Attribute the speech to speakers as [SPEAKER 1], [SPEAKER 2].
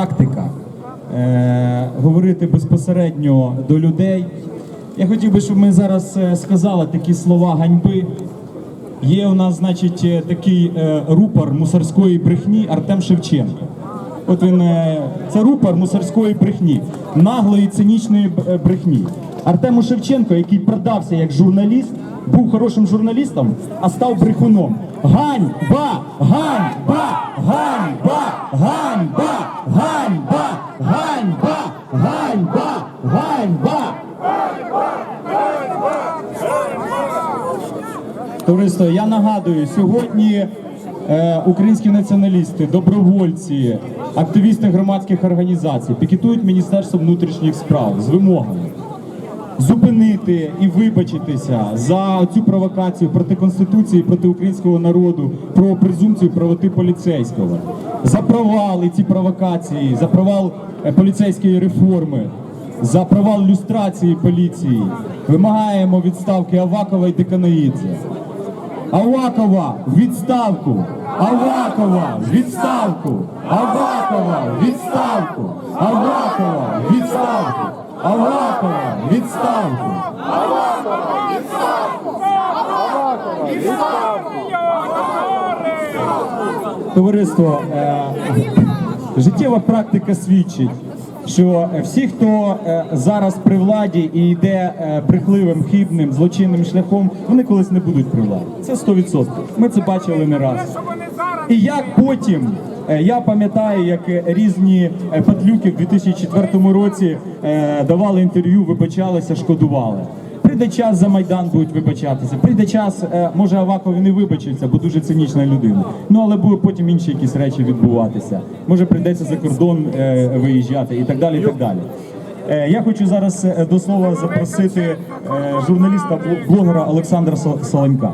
[SPEAKER 1] практика е, говорити безпосередньо до людей. Я хотів би, щоб ми зараз е, сказали такі слова ганьби. Є у нас, значить, е, такий е, рупор мусорської брехні Артем Шевченко. От він е, це рупор мусорської брехні, наглої цинічної е, брехні. Артему Шевченко, який продався як журналіст, був хорошим журналістом, а став брехуном. Ганьба! Ганьба! Ганьба! Ганьба! Ганьба! Ганьба! Ганьба! Ганьба! Товариство, я нагадую, сьогодні е, українські націоналісти, добровольці, активісти громадських організацій пікетують Міністерство внутрішніх справ з вимогами зупинити і вибачитися за цю провокацію проти конституції, проти українського народу, про презумпцію правоти поліцейського, за провали ці провокації, за провал е, поліцейської реформи, за провал люстрації поліції. Вимагаємо відставки Авакова і Деканаїдзе. Авакова в відставку! Авакова в відставку! Авакова в відставку! Авакова в відставку! Авакова в відставку! Товариство, е, життєва практика свідчить, що всі, хто е, зараз при владі і йде е, брехливим, хибним, злочинним шляхом, вони колись не будуть при владі. Це 100%. Ми це бачили не раз. І як потім, е, я пам'ятаю, як е, різні патлюки в 2004 році е, давали інтерв'ю, вибачалися, шкодували. Прийде час за Майдан будуть вибачатися. Прийде час, е, може Аваков не вибачиться, бо дуже цинічна людина. Ну але будуть потім інші якісь речі відбуватися. Може прийдеться за кордон е, виїжджати і так далі. І так далі. Е, Я хочу зараз до слова запросити журналіста блогера Олександра Сол- Солонька.